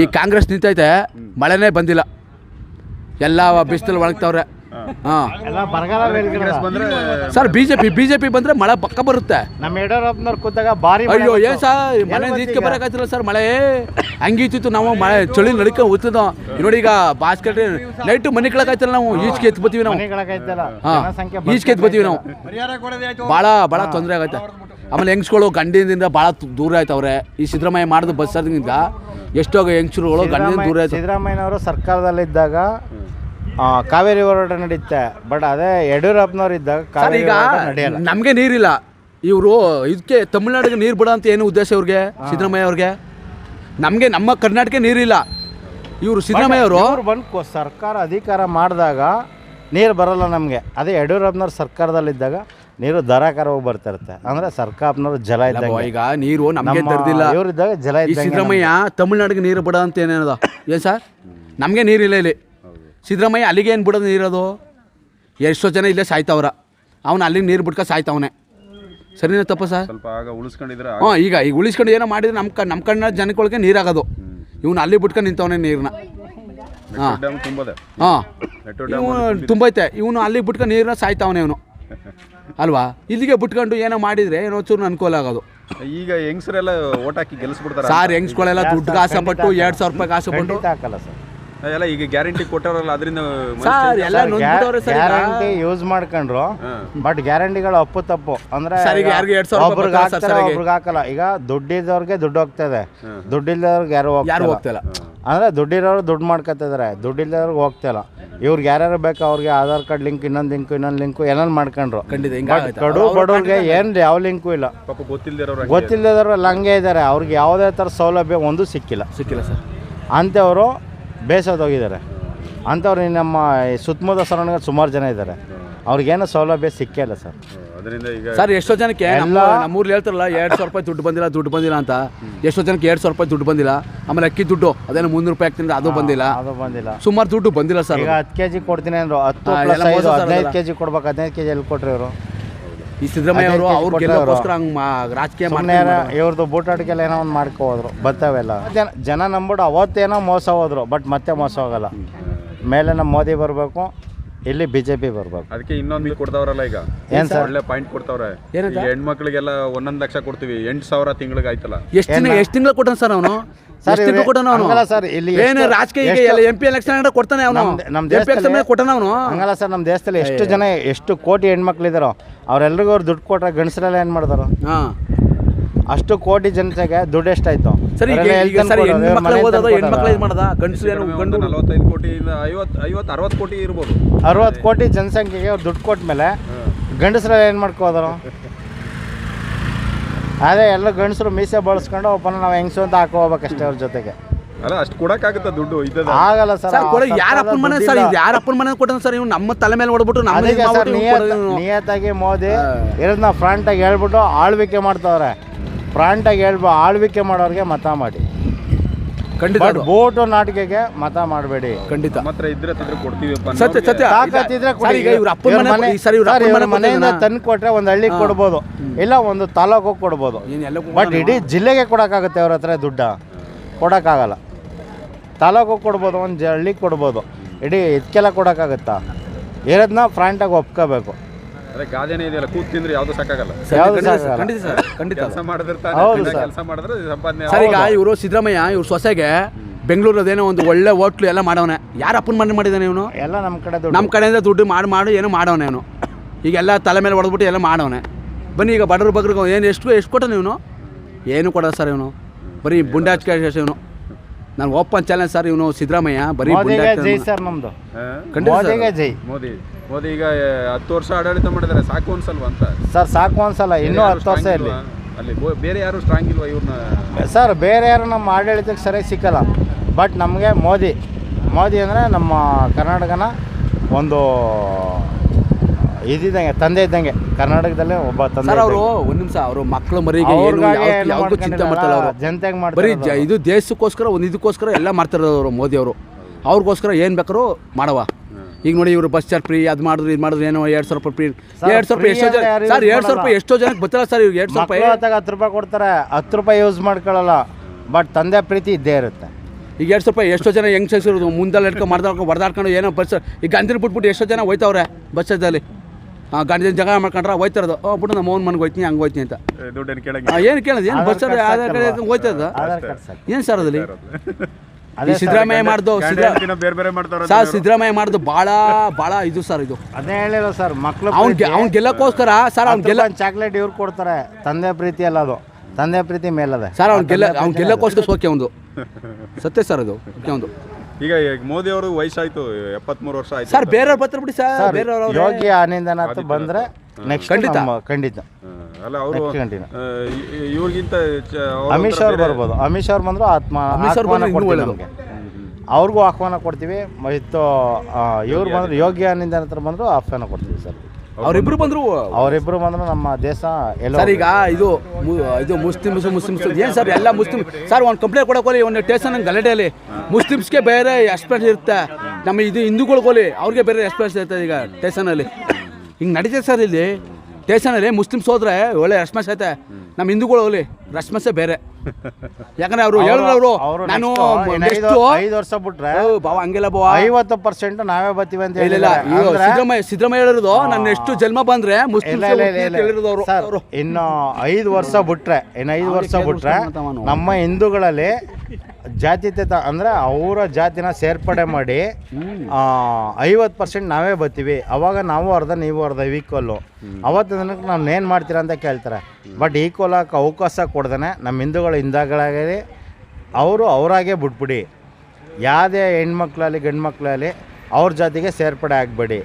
ಈ ಕಾಂಗ್ರೆಸ್ ನಿಂತೈತೆ ಮಳೆನೇ ಬಂದಿಲ್ಲ. ಎಲ್ಲ ಬಿಸಿಲು ಒಣಗ್ತವ್ರೆ. ಹಾಂ. ಎಲ್ಲ ಬಿಜೆಪಿ ಕಾಂಗ್ರೆಸ್ ಬಂದ್ರೆ sir B J P B J P ಬಂದರೆ ಮಳೆ ಪಕ್ಕ ಬರುತ್ತೆ. ನಮ್ಮ ಯಡಿಯೂರಪ್ಪನವ್ರು ಕೂತಾಗ ಬಾರಿ ಅಯ್ಯೋ ಏ ಏನ್ ಸರ್ ಮನೆ ಎಲ್ಲಿ ನೀತ್ಕೆ ಸರ್ ಮಳೆ. ಹಂಗೀತಿತ್ತು ನಾವು ಮಳೆ ಚಳಿ ನಡಿಕ ಉತ್ತದ ನೋಡಿ ಈಗ ಬಾಸ್ಕೆಟ್ ನೈಟ್ ಮನೆ ಕೆಳಗಾಯ್ತಲ್ಲ ನಾವು ಈಚೆಗೆ ಎತ್ ಬತ್ತೀವಿ ನಾವು. ಹಾಂ. ಜನಸಂಖ್ಯೆ ಈಚೆಗೆ ಎತ್ತು ಬತ್ತೀವಿ ನಾವು. ಭಾಳ ಭಾಳ ತೊಂದರೆ ಆಗೈತೆ ಆಮೇಲೆ ಹೆಂಗ್ಸ್ಗಳು ಗಂಡಿನಿಂದ ಭಾಳ ದೂರ ಆಯ್ತವ್ರೆ. ಈ ಸಿದ್ದರಾಮಯ್ಯ ಮಾಡಿದ ಬಸ್ ಸರ್ದಿಂದ ಎಷ್ಟೋ ಹೆಂಗಸರುಗಳು ಗಂಡಿನಿಂದ ದೂರ ಆಯ್ತು. ಸಿದ್ದರಾಮಯ್ಯನವರು ಸರ್ಕಾರದಲ್ಲಿದ್ದಾಗ ಆ, ಕಾವೇರಿ ಹೋರಾಟ ನಡೀತೆ. ಬಟ್ ಅದೇ ಯಡಿಯೂರಪ್ಪನವ್ರು ಇದ್ದಾಗ ಸರ್ ಕಾವೇರಿ ಈಗ ಹೋರಾಟ ನಡೆಯಲ್ಲ. ನಮಗೆ ನೀರಿಲ್ಲ. ಇವರು ಇದಕ್ಕೆ ತಮಿಳ್ನಾಡಿಗೆ ನೀರು ಬಿಡ ಅಂತ ಏನು ಉದ್ದೇಶ ಇವ್ರಿಗೆ ಸಿದ್ದರಾಮಯ್ಯ ಅವ್ರಿಗೆ? ನಮಗೆ ನಮ್ಮ ಕರ್ನಾಟಕ ನೀರಿಲ್ಲ. ಇವರು ಸಿದ್ದರಾಮಯ್ಯ ಅವರು ಇವ್ರು ಬಂದು ಕೊ- ಸರ್ಕಾರ ಅಧಿಕಾರ ಮಾಡಿದಾಗ ನೀರು ಬರಲ್ಲ ನಮಗೆ. ಅದೇ ಯಡಿಯೂರಪ್ಪನವ್ರು ಸರ್ಕಾರದಲ್ಲಿದ್ದಾಗ ನೀರು ಧಾರಾಕಾರ ಹೋಗಿ ಬರ್ತಾ ಇರುತ್ತೆ. ಅಂದ್ರೆ ಸರ್ಕಾರ ಜಲ ಇದ್ದಾಗ. ಈಗ ನೀರು ನಮಗೆ ತರ್ದಿಲ್ಲ ಇವರಿದ್ದಾಗ ಜಲ ಈ ಇದ್ದಂಗೆ ಸಿದ್ದರಾಮಯ್ಯ ತಮಿಳ್ನಾಡಿಗೆ ನೀರು ಬಿಡ ಅಂತ ಏನೇನದ ಏನು ಸರ್? ನಮಗೆ ನೀರಿಲ್ಲ ಇಲ್ಲಿ ಸಿದ್ದರಾಮಯ್ಯ ಅಲ್ಲಿಗೆ ಏನು ಬಿಡೋದು ನೀರದು ಎಷ್ಟೋ ಜನ ಇಲ್ಲೇ ಸಾಯ್ತವ್ರ. ಅವನು ಅಲ್ಲಿಗೆ ನೀರು ಬಿಟ್ಕ ಸಾಯ್ತಾವನೆ. ಸರಿನಾ ತಪ್ಪ ಸರ್? ಸ್ವಲ್ಪ ಆಗ ಉಳಿಸ್ಕೊಂಡಿದ್ರೆ ಹಾಂ ಈಗ ಈಗ ಉಳಿಸ್ಕೊಂಡು ಏನೋ ಮಾಡಿದ್ರೆ ನಮ್ಮ ಕ ನಮ್ಮ ಕಣ್ಣ ಜನಗಳಿಗೆ ನೀರಾಗೋದು ಇವನು ಅಲ್ಲಿ ಬಿಟ್ಕೊಂಡು ನಿಂತವನೆ ನೀರನ್ನ ಹಾಂ. ಡ್ಯಾಮ್ ತುಂಬದೆ. ಹಾಂ. ಮೆಟ್ರೋ ಡ್ಯಾಮ್ ಇವನು ತುಂಬೈತೆ. ಇವನು ಅಲ್ಲಿ ಬಿಟ್ಕೊಂಡು ನೀರನ್ನ ಸಾಯ್ತಾವನೆ ಇವನು. ಅಲ್ವಾ? ಇಲ್ಲಿಗೆ ಬಿಟ್ಕೊಂಡು ಏನೋ ಮಾಡಿದ್ರೆ ಏನೋ ಚೂರು ಅನುಕೂಲ ಆಗೋದು. ಈಗ ಹೆಂಗ್ಸರೆಲ್ಲ ಓಟ್ ಹಾಕಿ ಗೆಲ್ಸ್ಬಿಡ್ತಾರೆ ಸಾರ್ ಹೆಂಗ್ಸ್ಗಳೆಲ್ಲ ದುಡ್ಡು ಕಾಸಪಟ್ಟು ಎರಡು ಸಾವಿರ ರೂಪಾಯಿ ಕಾಸು ಪಟ್ಟು ಹಾಕಲ್ಲ ಸರ್. ಎಲ್ಲ ಈಗ ಗ್ಯಾರಂಟಿ ಕೊಟ್ಟಾರಲ್ಲ ಅದರಿಂದ ಸರ್ ಎಲ್ಲ ನೊಂದ್ಬಿಟ್ಟವ್ರೆ ಸರ್ ಈಗ. ಗ್ಯಾರಂಟಿ ಯೂಸ್ ಮಾಡ್ಕೊಂಡ್ರು ಬಟ್ ಗ್ಯಾರಂಟಿಗಳು ಅಪ್ಪು ತಪ್ಪು. ಅಂದ್ರೆ ಸರ್, ಈಗ ಯಾರಿಗೆ ಎರಡ್ ಸಾವಿರ ರೂಪಾಯಿ ಒಬ್ರಿಗೆ ಸರ್ ಹಾಕ್ತಾರೆ ಸರಿಗೆ? ಒಬ್ರಿಗೆ ಹಾಕಲ್ಲ. ಈಗ ದುಡ್ಡಿದ್ದವ್ರಿಗೆ ದುಡ್ಡು ಹೋಗ್ತದೆ. ದುಡ್ಡಿಲ್ಲದವ್ರಿಗೆ ಯಾರು ಯಾರು ಹೋಗ್ತಿಲ್ಲ? ಹೋಗ್ತಿಲ್ಲ ಅಂದ್ರೆ ದುಡ್ಡಿರೋರು ದುಡ್ಡು ಮಾಡ್ಕೊತಿದ್ದಾರೆ ದುಡ್ಡಿಲ್ಲದವ್ರಿಗೆ ಹೋಗ್ತಿಲ್ಲ. ಇವ್ರಿಗೆ ಯಾರ್ಯಾರು ಬೇಕು ಅವ್ರಿಗೆ ಆಧಾರ್ ಕಾರ್ಡ್ ಲಿಂಕ್ ಇನ್ನೊಂದು ಲಿಂಕ್ ಇನ್ನೊಂದು ಲಿಂಕು ಏನೇನು ಮಾಡ್ಕೊಂಡ್ರು. ಖಂಡಿತ ಹಿಂಗೆ ಬಟ್. ಕಡು ಬಡವ್ರಿಗೆ ಏನು ಯಾವ ಲಿಂಕು ಇಲ್ಲ. ಪಾಪ ಗೊತ್ತಿಲ್ದಿರೋರು ಗೊತ್ತಿಲ್ಲದವ್ರು ಹಂಗೆ ಇದ್ದಾರೆ ಅವ್ರಿಗೆ ಯಾವುದೇ ಥರ ಸೌಲಭ್ಯ ಒಂದು ಸಿಕ್ಕಿಲ್ಲ. ಸಿಕ್ಕಿಲ್ಲ ಸರ್. ಅಂಥವರು ಬೇಸೋದೋಗಿದ್ದಾರೆ ಅಂಥವ್ರು ನಮ್ಮ ಸುತ್ತಮುತ್ತ ಸರೌಂಡಿಂಗ್ ಸುಮಾರು ಜನ ಇದ್ದಾರೆ. ಅವ್ರಿಗೇನು ಸೌಲಭ್ಯ ಸಿಕ್ಕೇ ಇಲ್ಲ ಸರ್. ಅದರಿಂದ ಈಗ ಸರ್ ಎಷ್ಟೋ ಜನಕ್ಕೆ ನಮ್ಮ ನಮ್ಮೂರ್ಲಿ ಹೇಳ್ತಾರಲ್ಲ ಎರಡು ಸಾವಿರ ರೂಪಾಯಿ ದುಡ್ಡು ಬಂದಿಲ್ಲ ದುಡ್ಡು ಬಂದಿಲ್ಲ ಅಂತ. ಎಷ್ಟೋ ಜನಕ್ಕೆ ಎರಡು ಸಾವಿರ ರೂಪಾಯಿ ದುಡ್ಡು ಬಂದಿಲ್ಲ. ಆಮೇಲೆ ಅಕ್ಕಿ ದುಡ್ಡು ಅದೇನು ಮುನ್ನೂರು ರೂಪಾಯಿ ಹಾಕ್ತೀನಿ ಅದು ಬಂದಿಲ್ಲ. ಅದು ಬಂದಿಲ್ಲ. ಸುಮಾರು ದುಡ್ಡು ಬಂದಿಲ್ಲ ಸರ್. ಈಗ ಹತ್ತು ಕೆ ಜಿ ಕೊಡ್ತೀನಿ ಅಂದ್ರು ಹತ್ತು ಪ್ಲಸ್ ಐದು ಹದಿನೈದು. ಕೆ ಜಿ ಕೊಡ್ಬೇಕು ಹದಿನೈದು ಕೆ ಜಿ ಎಲ್ಲಿ ಕೊಟ್ರಿ ಇವರು? ಈ ಸಿದ್ದರಾಮಯ್ಯ ಅವರು ಅವ್ರ ಗೆಲ್ಲೋಕ್ಕೋಸ್ಕರ ಹಂಗೆ ರಾಜಕೀಯ ಮಾಡ್ತಾರೆ ಇವ್ರದ್ದು ಬೂಟಾಟಿಗೆಲ್ಲ ಏನೋ ಒಂದು ಮಾಡ್ಕೋದ್ರು ಬರ್ತಾವೆಲ್ಲ ಜನ ಜನ ನಂಬಿಟ್ಟು ಅವತ್ತೇನೋ ಮೋಸ ಹೋದ್ರು ಬಟ್ ಮತ್ತೆ ಮೋಸ ಹೋಗಲ್ಲ. ಮೇಲೆ ನಮ್ಮ ಮೋದಿ ಬರಬೇಕು ಇಲ್ಲಿ ಬಿಜೆಪಿ ಜೆ ಪಿ ಬರಬೇಕು ಅದಕ್ಕೆ ಇನ್ನೊಂದು ಕೊಡ್ತಾವ್ರಲ್ಲ ಈಗ. ಏನ್ ಸರ್? ಒಳ್ಳೆ ಪಾಯಿಂಟ್ ಕೊಡ್ತಾವ್ರೆ. ಏನಂತ? ಈಗ ಹೆಣ್ಮಕ್ಳಿಗೆಲ್ಲ ಒಂದೊಂದ್ ಲಕ್ಷ ಕೊಡ್ತೀವಿ. ಎಂಟು ಸಾವಿರ ತಿಂಗಳಿಗೆ ಆಯ್ತಲ್ಲ. ಎಷ್ಟು ದಿನ ಎಷ್ಟು ತಿಂಗಳು ಕೊಟ್ಟಾನ ಸರ್ ಅವನು? ಸರ್, ಎಷ್ಟು ತಿಂಗಳು ಇವ್ರೆ- ಕೊಟ್ಟಾನ ಅವನು? ಹಂಗಲ್ಲ ಸರ್, ಇಲ್ಲಿ ಏನು ಎಷ್ಟು- ರಾಜಕೀಯ ಎಷ್ಟು- ಎಲ್ಲ ಎಂ ಪಿ ಎಲೆಕ್ಷನ್ ಕೊಡ್ತಾನೆ ಅವನು. ನಮ್- ನಮ್ ಎಂ ಪಿ ಎಲೆಕ್ಷನ್ ದೇಶದಲ್ಲಿ- ಕೊಟ್ಟಾನ ಅವನು? ಹಂಗಲ್ಲ ಸರ್ ನಮ್ಮ ದೇಶದಲ್ಲಿ ಎಷ್ಟು ಜನ ಎಷ್ಟು ಕೋಟಿ ಹೆಣ್ಮಕ್ಳಿದಾರೋ ಅವ್ರೆಲ್ರಿಗೂ ಅವ್ರು ದುಡ್ಡು ಕೊಟ್ರೆ ಗಂಡಸರೆಲ್ಲ ಏನು ಮಾಡಿದಾರೋ ಹಾಂ. ಅಷ್ಟು ಕೋಟಿ ಜನತೆಗೆ ದುಡ್ಡು ಎಷ್ಟಾಯ್ತು? ಸರಿ ಈಗ ಅವರೆಲ್ಲ ಈಗ ಸರ್ ತಂದ್ಕೊಡೋದು? ಹೆಣ್ಣು ಇವ್ರ ಮಕ್ಳು ಮನೆ ಓದೋದು ಹೆಣ್ಣು ಮಕ್ಳು ಇದು ಮಾಡೋದ? ಗಂಡಸರು ಏನು ಗಂಡು ನಲವತ್ತೈದು ಕೋಟಿಯಿಂದ ಐವತ್ತು ಐವತ್ತು ಅರವತ್ತು ಕೋಟಿ ಇರ್ಬೋದು. ಅರವತ್ತು ಕೋಟಿ ಜನಸಂಖ್ಯೆಗೆ ಅವ್ರು ದುಡ್ಡು ಕೊಟ್ಟ ಮೇಲೆ ಏನ್ ಏನು ಮಾಡ್ಕೋದ್ರು ಅದೇ ಎಲ್ಲ ಗಂಡಸರು ಮೀಸೆ ಬಳಸ್ಕೊಂಡು ಒಬ್ಬನ ನಾವು ಹೆಂಗಸು ಅಂತ ಹಾಕೋ ಹೋಗ್ಬೇಕಷ್ಟೇ ಅವ್ರ ಜೊತೆಗೆ. ಅಲ್ಲ ಅಷ್ಟು ಕೊಡಕ್ಕಾಗುತ್ತಾ ದುಡ್ಡು ಇದ್ದದ ಆಗಲ್ಲ ಸರ್ ಸರ್ ಕೊಡ ಯಾರ ಅಪ್ಪನ ಮನೆ ಸರ್. ಇದು ಯಾರ ಅಪ್ಪನ ಮನೆ ಕೊಟ್ಟಾನ ಸರ್ ಇವ್ನು ನಮ್ಮ ತಲೆ ಮೇಲೆ ಹೊಡ್ಬಿಟ್ಟು ನಮ್ಮ ಅದಕ್ಕೆ ಸರ್ ನಿಯತ್ ನಿಯತ್ತಾಗಿ ಮೋದಿ ಇರೋದನ್ನ ಫ್ರಂಟಾಗಿ ಹೇಳ್ಬಿಟ್ಟು ಆಳ್ವಿಕೆ ಮಾಡ್ತಾವ್ರೆ. ಫ್ರಂಟಾಗಿ ಹೇಳ್ಬೋ ಆಳ್ವಿಕೆ ಮಾಡೋರಿಗೆ ಮತ ಮಾಡಿ. ಖಂಡಿತ ಬಟ್ ಅದು. ಬೋಟು ನಾಟಿಕೆಗೆ ಮತ ಮಾಡಬೇಡಿ. ಖಂಡಿತ. ಮಾತ್ರ ಇದ್ರೆ ತಂದ್ರೆ ಕೊಡ್ತೀವಿಪ್ಪ ಸತ್ಯ ಸತ್ಯ. ತಾಕತ್ತಿದ್ರೆ ಸರ್ ಈಗ ಇವ್ರ ಅಪ್ಪನ ಇವ್ರ ಮನೆ ಮನೆ ಸರ್ ಇವ್ರ ಸರ್, ಅಪ್ಪನ ಇವ್ರ ಮನೆ ಮನೆಯಿಂದ ಕೊಟ್ಟಿದ್ದಾನಾ? ತಂದು ಕೊಟ್ರೆ ಒಂದು ಹಳ್ಳಿಗೆ ಕೊಡ್ಬೋದು. ಇಲ್ಲ ಒಂದು ತಾಲೂಕು ಕೊಡ್ಬೋದು. ಏನ್ ಎಲ್ಲಕ್ಕೂ ಬಟ್ ಇಡೀ ಜಿಲ್ಲೆಗೆ ಕೊಡೋಕ್ಕಾಗುತ್ತೆ ಅವ್ರ ಹತ್ರ ದುಡ್ಡ. ಕೊಡೋಕ್ಕಾಗಲ್ಲ. ತಾಲೂಕು ಕೊಡ್ಬೋದು ಒಂದು ಹಳ್ಳಿಗೆ ಕೊಡ್ಬೋದು. ಇಡೀ ಇದಕ್ಕೆಲ್ಲ ಕೊಡೋಕ್ಕಾಗುತ್ತಾ? ಇರೋದನ್ನ ಫ್ರಾಂಟಾಗಿ ಒಪ್ಕೋಬೇಕು. ಅದೇ ಗಾದೆನೇ ಇದೆಯಲ್ಲ ಕೂತ್ ತಿಂದ್ರೆ ಯಾವ್ದು ಸಾಕಾಗಲ್ಲ. ಸರ್, ಖಂಡಿತ ಸರ್, ಖಂಡಿತ ಕೆಲಸ ಮಾಡಿದ್ರೆ ಹೌದು ಸರ್. ಕೆಲಸ ಮಾಡಿದ್ರೆ ಸಂಪಾದನೆ ಸರ್ ಈಗ ಇವರು ಸಿದ್ದರಾಮಯ್ಯ ಇವ್ರ ಸೊಸೆಗೆ ಬೆಂಗಳೂರು ಅದೇನೋ ಒಂದು ಒಳ್ಳೆ ಹೋಟ್ಲು ಎಲ್ಲ ಮಾಡವನೆ ಯಾರ ಅಪ್ಪನ ಮನೆ ಮಾಡಿದಾನೆ ಇವನು? ಎಲ್ಲ ನಮ್ಮ ಕಡೆ ದುಡ್ಡು. ನಮ್ಮ ಕಡೆಯಿಂದ ದುಡ್ಡು ಮಾಡಿ ಮಾಡಿ ಏನೋ ಮಾಡವನೆ ಅವನು. ಈಗ ಎಲ್ಲ ತಲೆ ಮೇಲೆ ಹೊಡೆದ್ಬಿಟ್ಟು ಎಲ್ಲ ಮಾಡವನೆ ಬನ್ನಿ ಈಗ ಬಡವ್ರ ಬಗ್ರಿಗೆ ಏನು ಎಷ್ಟು ಎಷ್ಟು ಕೊಟ್ಟನು ಇವನು? ಏನು ಕೊಡೋದು ಸರ್ ಇವನು. ಬರೀ ಬುಂಡಾಚ್ ಇವನು. ನಾನು ಓಪನ್ ಚಾಲೆಂಜ್ ಸರ್ ಇವನು ಸಿದ್ದರಾಮಯ್ಯ ಬರೀ ಮೋದಿಗೆ ಜೈ ಸರ್ ನಮ್ದು. ಖಂಡಿತ ಸರ್. ಮೋದಿಗೆ ಜೈ. ಮೋದಿ ಮೋದಿ ಈಗ ಹತ್ತು ವರ್ಷ ಆಡಳಿತ ಮಾಡಿದ್ದಾರೆ ಸಾಕು ಅನ್ಸಲ್ವ ಅಂತ? ಸರ್ ಸಾಕು ಅನ್ಸಲ್ಲ ಇನ್ನೂ ಯಾರು ಹತ್ತು ವರ್ಷ strong ಇರಲಿ ಇಲ್ವಾ? ಅಲ್ಲಿ ಬೋ- ಬೇರೆ ಯಾರು ಸ್ಟ್ರಾಂಗ್ ಇಲ್ವಾ ಇವ್ರನ್ನ ಸರ್ ಬೇರೆ ಯಾರು ನಮ್ಮ ಆಡಳಿತಕ್ಕೆ ಸರಿಯಾಗಿ ಸಿಕ್ಕಲ್ಲ. ಬಟ್ ನಮಗೆ ಮೋದಿ ಮೋದಿ ಅಂದರೆ ನಮ್ಮ ಕರ್ನಾಟಕನ ಒಂದು ಇದಿದ್ದಂಗೆ ತಂದೆ ಇದ್ದಂಗೆ. ಕರ್ನಾಟಕದಲ್ಲೇ ಒಬ್ಬ ತಂದೆ ಸರ್ ಅವರು ಒಂದು ನಿಮಿಷ ಅವರು ಮಕ್ಕಳು ಮರಿಗೆ ಚಿಂತೆ ಮಾಡ್ತಾರೆ ಜನತೆಗೆ ಬರೀ ಮಾಡ್ತಾರೆ ಜ- ಇದು ದೇಶಕ್ಕೋಸ್ಕರ ಒಂದು ಇದಕ್ಕೋಸ್ಕರ ಎಲ್ಲ ಮಾಡ್ತಾರೆ ಅವರು ಮೋದಿ ಅವರು. ಅವ್ರಿಗೋಸ್ಕರ ಏನು ಬೇಕಾದ್ರು ಮಾಡವ ಈಗ ನೋಡಿ ಇವರು ಬಸ್ ಚಾರ್ಜ್ ಫ್ರೀ ಅದು ಮಾಡಿದ್ರು ಇದು ಮಾಡಿದ್ರು ಏನೋ ಎರಡು ಸಾವಿರ ರೂಪಾಯಿ ಫ್ರೀ. ಎರಡು ಸಾವಿರ ರೂಪಾಯಿ ಎಷ್ಟೋ ಜನ ಸರ್ ಎರಡು ಸಾವಿರ ರೂಪಾಯಿ ಎಷ್ಟೋ ಜನಕ್ಕೆ ಬರ್ತಾರೆ ಸರ್ ಇವ್ರಿಗೆ. ಎರಡು ಸಾವಿರ ರೂಪಾಯಿ ಹೊತ್ತಾಗ ಹತ್ತು ರೂಪಾಯಿ ಕೊಡ್ತಾರೆ ಹತ್ತು ರೂಪಾಯಿ ಯೂಸ್ ಮಾಡ್ಕೊಳ್ಳಲ್ಲ. ಬಟ್ ತಂದೆ ಪ್ರೀತಿ ಇದ್ದೇ ಇರುತ್ತೆ. ಈಗ ಎರಡು ರೂಪಾಯಿ ಎಷ್ಟೋ ಜನ ಹೆಂಗ್ ಮುಂದೆಲ್ಲ ಇಟ್ಕೊಂಡು ಮಾಡ್ದಾಡ್ಕೊಂಡು ಹೊಡೆದಾಡ್ಕೊಂಡು ಏನೋ ಬಸ್ ಈಗ ಗಂಧಿ ಬಿಟ್ಬಿಟ್ಟು ಎಷ್ಟೋ ಜನ ಹೋಯ್ತವ್ರೆ ಬಸ್ಸಲ್ಲಿ ಹಾಂ ಜಗ ಜಗಳ ಮಾಡ್ಕೊಂಡ್ರೆ ಹೋಯ್ತಿರೋದು. ಓ ಬಿಟ್ಟು ನಮ್ಮ ಅವ್ನ ಮನೆಗೆ ಹೋಯ್ತೀನಿ ಹಂಗೆ ಹೋಯ್ತೀನಿ ಅಂತ. ದುಡ್ಡೇನು ಕೇಳಂಗ ಹಾಂ ಏನು ಕೇಳೋದು? ಏನು ಬಸ್ಸಲ್ಲಿ ಆಧಾರ್ ಕಾರ್ಡ್ ಹೋಯ್ತದ ಏನು ಸರ್ ಅದಲ್ಲಿ ಸಿದ್ದರಾಮಯ್ಯ ಮಾಡ್ದು ಬೇರೆ ಬೇರೆ ಮಾಡ್ತಾರ ಸರ್ ಸಿದ್ದರಾಮಯ್ಯ ಮಾಡ್ದು ಭಾಳ ಭಾಳ ಇದು ಸರ್ ಇದು. ಅದೇ ಹೇಳಿಲ್ಲ ಸರ್ ಮಕ್ಳು ಅವ್ನ್ ಅವ್ನ್ ಗೆಲ್ಲಕ್ಕೋಸ್ಕರ ಸರ್ ಅವ್ನ್ ಗೆಲ್ಲ ಚಾಕ್ಲೇಟ್ ಇವ್ರು ಕೊಡ್ತಾರೆ ತಂದೆ ಪ್ರೀತಿ ಅಲ್ಲ ಅದು. ತಂದೆ ಪ್ರೀತಿ ಮೇಲದ. ಸರ್ ಅವ್ನು ಗೆಲ್ಲ ಅವ್ನು ಗೆಲ್ಲಕ್ಕೋಸ್ಕರ ಸೋಕೆ ಒಂದು ಸತ್ಯ ಸರ್ ಅದು ಒಂದು ಈಗ ಮೋದಿ ಅವರು ವಯಸ್ಸಾಯ್ತು ಎಪ್ಪತ್ಮೂರು ವರ್ಷ ಆಯ್ತು ಸರ್ ಬೇರೆಯವ್ರು ಬರ್ತಾರೆ ಬಿಡಿ ಸರ್ ಬೇರೆ ಬೇರೆಯವ್ರು ಯೋಗಿ ಆನಂದನಾಥ್ ಬಂದ್ರೆ ನೆಕ್ಸ್ಟ್ ಖಂಡಿತ. ಖಂಡಿತ. ಅಲ್ಲ ಅವರು ಇವ್ರಿಗಿಂತ ಅಮಿತ್ ಶಾ ಅವ್ರು ಬರ್ಬೋದು. ಅಮಿತ್ ಶಾ ಅವ್ರು ಬಂದ್ರು ಆತ್ಮ ಅಮಿತ್ ಶಾ ಅವ್ರು ಆಹ್ವಾನ ಕೊಡ್ತೀವಿ ಒಳ್ಳೇದು. ಅವ್ರಿಗೂ ಆಹ್ವಾನ ಕೊಡ್ತೀವಿ. ಮತ್ತು ಇವ್ರು ಬಂದ್ರು ಯೋಗಿ ಆನಂದನಾಥ್ ಬಂದ್ರು ಆಹ್ವಾನ ಕೊಡ್ತೀವಿ ಸರ್. ಅವ್ರಿಬ್ರು ಬಂದ್ರು. ಅವ್ರಿಬ್ರು ಬಂದ್ರು ನಮ್ಮ ದೇಶ ಎಲ್ಲ ಸರ್ ಈಗ ಇದು ಮು- ಇದು ಮುಸ್ಲಿಮ್ಸ್ ಮುಸ್ಲಿಮ್ಸ್ ಏನು ಸರ್ ಎಲ್ಲ ಮುಸ್ಲಿಮ್ ಸರ್ ಒಂದು ಕಂಪ್ಲೇಂಟ್ ಕೊಡಕ್ಕೆ ಹೋಲಿ ಒಂದು ಟೇಷನ್ ಗಲಾಟೆಯಲ್ಲಿ ಮುಸ್ಲಿಮ್ಸ್ಗೆ ಬೇರೆ ಎಕ್ಸ್ಪ್ರೆಸ್ ಇರುತ್ತೆ. ನಮ್ಮ ಇದು ಹಿಂದೂಗಳಿಗೆ ಹೋಲಿ ಅವ್ರಿಗೆ ಬೇರೆ ಎಕ್ಸ್ಪ್ರೆಸ್ ಇರ್ತದೆ ಈಗ ಸ್ಟೇಷನಲ್ಲಿ ಹಿಂಗೆ ನಡೀತದೆ ಸರ್ ಇಲ್ಲಿ. ಟೇಷನಲ್ಲಿ ಮುಸ್ಲಿಮ್ಸ್ ಹೋದ್ರೆ ಒಳ್ಳೆ ರೆಸ್ಪಾನ್ಸ್ ಐತೆ. ನಮ್ಮ ಹಿಂದೂಗಳು ಹೋಗಲಿ ರೆಸ್ಪಾನ್ಸೇ ಬೇರೆ. ಯಾಕಂದ್ರೆ ಅವರು ಹೇಳಿದ್ರು ಅವರು ನಾನು ಐದು ಎಷ್ಟು ಐದು ವರ್ಷ ಬಿಟ್ರೆ ಬಾವ ಹಂಗೆಲ್ಲ ಬಾವ ಐವತ್ತು ಪರ್ಸೆಂಟ್ ನಾವೇ ಬರ್ತೀವಿ ಅಂತ ಹೇಳಿಲ್ಲ. ಸಿದ್ದರಾಮಯ್ಯ ಸಿದ್ದರಾಮಯ್ಯ ಹೇಳಿರೋದು ನನ್ನ ಎಷ್ಟು ಜನ್ಮ ಬಂದ್ರೆ ಇನ್ನು ಐದು ವರ್ಷ ಬಿಟ್ರೆ ಇನ್ನು ಐದು ವರ್ಷ ಬಿಟ್ರೆ. ನಮ್ಮ ಹಿಂದೂಗಳಲ್ಲಿ ಜಾತ್ಯತೀತ ಅಂದರೆ ಅವರ ಜಾತಿನ ಸೇರ್ಪಡೆ ಮಾಡಿ ಐವತ್ತು ಪರ್ಸೆಂಟ್ ನಾವೇ ಬರ್ತೀವಿ. ಅವಾಗ ನಾವು ಅರ್ಧ ನೀವು ಅರ್ಧ ಈಕ್ವಲ್ಲು ಅವತ್ತು ದಿನಕ್ಕೆ ನಾನು ಏನು ಮಾಡ್ತೀರಾ ಅಂತ ಕೇಳ್ತಾರೆ. ಬಟ್ ಈಕ್ವಲ್ ಆಗಿ ಅವಕಾಶ ಕೊಡ್ದೇ ನಮ್ಮ ಹಿಂದೂಗಳು ಹಿಂದಾಗಳಾಗಲಿ ಅವರು ಅವರಾಗೆ ಬಿಟ್ಬಿಡಿ. ಯಾವುದೇ ಹೆಣ್ಮಕ್ಳಲ್ಲಿ ಗಂಡು ಮಕ್ಕಳಲ್ಲಿ ಅವ್ರ ಜಾತಿಗೆ ಸೇರ್ಪಡೆ ಆಗಬೇಡಿ.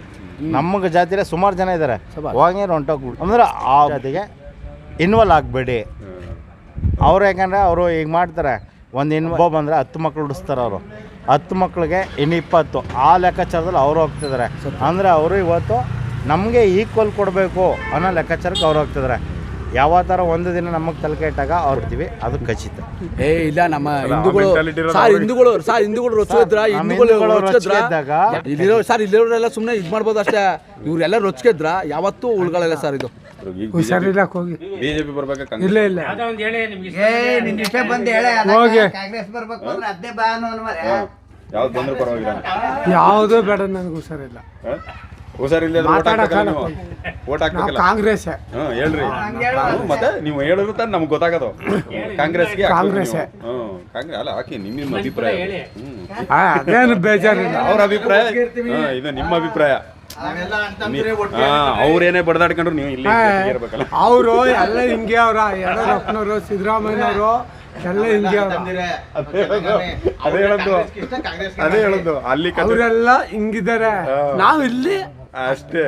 ನಮಗೆ ಜಾತಿಲೇ ಸುಮಾರು ಜನ ಇದ್ದಾರೆ. ಹೋಗಿ ಹೊಂಟೋಗ್ಬಿಡು ಅಂದ್ರೆ ಆ ಜಾತಿಗೆ ಇನ್ವಾಲ್ವ್ ಆಗಬೇಡಿ. ಅವ್ರು ಯಾಕಂದ್ರೆ ಅವರು ಈಗ ಮಾಡ್ತಾರೆ. ಒಂದು ಒಬ್ಬ ಬಂದರೆ ಹತ್ತು ಮಕ್ಳು ಉಡಿಸ್ತಾರೆ ಅವರು. ಹತ್ತು ಮಕ್ಳಿಗೆ ಇನ್ನು ಇಪ್ಪತ್ತು. ಆ ಲೆಕ್ಕಾಚಾರದಲ್ಲಿ ಅವರು ಹೋಗ್ತಿದ್ದಾರೆ. ಅಂದರೆ ಅವರು ಇವತ್ತು ನಮಗೆ ಈಕ್ವಲ್ ಕೊಡಬೇಕು ಅನ್ನೋ ಲೆಕ್ಕಾಚಾರಕ್ಕೆ ಅವ್ರು ಹೋಗ್ತಿದ್ದಾರೆ. ಯಾವ ಥರ ಒಂದು ದಿನ ನಮಗೆ ತಲೆಕೆ ಇಟ್ಟಾಗ ಅವ್ರು ಇರ್ತೀವಿ ಅದು ಖಚಿತ. ಏ ಇಲ್ಲ ನಮ್ಮ ಹಿಂದೂಗಳು ಸರ್ ಹಿಂದೂಗಳು ಸರ್ ಹಿಂದೂಗಳು ರೊಚ್ಚಿದ್ರ ಹಿಂದೂಗಳು ರೊಚ್ಚಿದ್ರಾಗ ರೊಚ್ಚಿದ್ರ ಇಲ್ಲಿರೋ ಸರ್ ಇಲ್ಲಿರೋರೆಲ್ಲ ಸುಮ್ಮನೆ ಇದು ಮಾಡ್ಬೋದು ಅಷ್ಟೇ. ಇವ್ರೆಲ್ಲ ರೊಚ್ಚಿದ್ರ ಯಾವತ್ತೂ ಉಳ್ಗಳೆಲ್ಲ ಸರ್ ಇದು. ಹೋಗಿ. ಬಿಜೆಪಿ ಬರ್ಬೇಕಾ ಇಲ್ಲ ಇಲ್ಲ. ಏ ನಿನ್ ಇಷ್ಟ ಬಂದು ಹೇಳ ಹೋಗಿ. ಕಾಂಗ್ರೆಸ್ ಬರ್ಬೇಕು ಅಂದ್ರೆ ಅದೇ ಬಾ ಮರೆ ಯಾವ್ದು ಬಂದ್ರು ಪರವಾಗಿಲ್ಲ. ಯಾವುದೂ ಬೇಡ ನನಗೆ ಹುಷಾರಿಲ್ಲ? ಹುಷಾರಿಲ್ಲ ಓಟ್ ಹಾಕ್ಬೇಕಲ್ಲ? ಕಾಂಗ್ರೆಸ್. ಹ್ಮ್ ಹೇಳ್ರಿ. ಹ್ಮ್, ಮತ್ತೆ ನೀವು ಹೇಳಿದ್ರು ತಾನೆ ನಮ್ಗೆ ಗೊತ್ತಾಗೋದು. ಕಾಂಗ್ರೆಸ್ಗೆ ಕಾಂಗ್ರೆಸ್. ಹ್ಮ್ ಕಾಂಗ್ರೆಸ್ ಅಲ್ಲ ಹಾಕಿ ನಿಮ್ಮ ನಿಮ್ಮ ಅಭಿಪ್ರಾಯ ಹ್ಮ್ ಅದೇನು ಬೇಜಾರಿಲ್ಲ ಅವ್ರ ಅಭಿಪ್ರಾಯ ಹಾ, ಇದು ನಿಮ್ಮ ಅಭಿಪ್ರಾಯ. ನಾವೆಲ್ಲ ಅವ್ರೇನೇ ಬಡದಾಡ್ಕೊಂಡ್ರು ನೀವು ಇಲ್ಲಿ ಇರ್ಬೇಕಲ್ಲ. ಅವರು ಎಲ್ಲ ಹಿಂಗೆ ಅವ್ರ ಯಡಿಯೂರಪ್ಪನವರು ಸಿದ್ದರಾಮಯ್ಯನವರು ಎಲ್ಲ ಹಿಂಗೆ ಅವ್ರ. ಅದೇ ಹೇಳದ್ದು ಅದೇ ಹೇಳದ್ದು ಅಲ್ಲಿ ಕತೆ ಅವರೆಲ್ಲ ಹಿಂಗಿದ್ದಾರೆ. ನಾವು ಇಲ್ಲಿ ಅಷ್ಟೇ.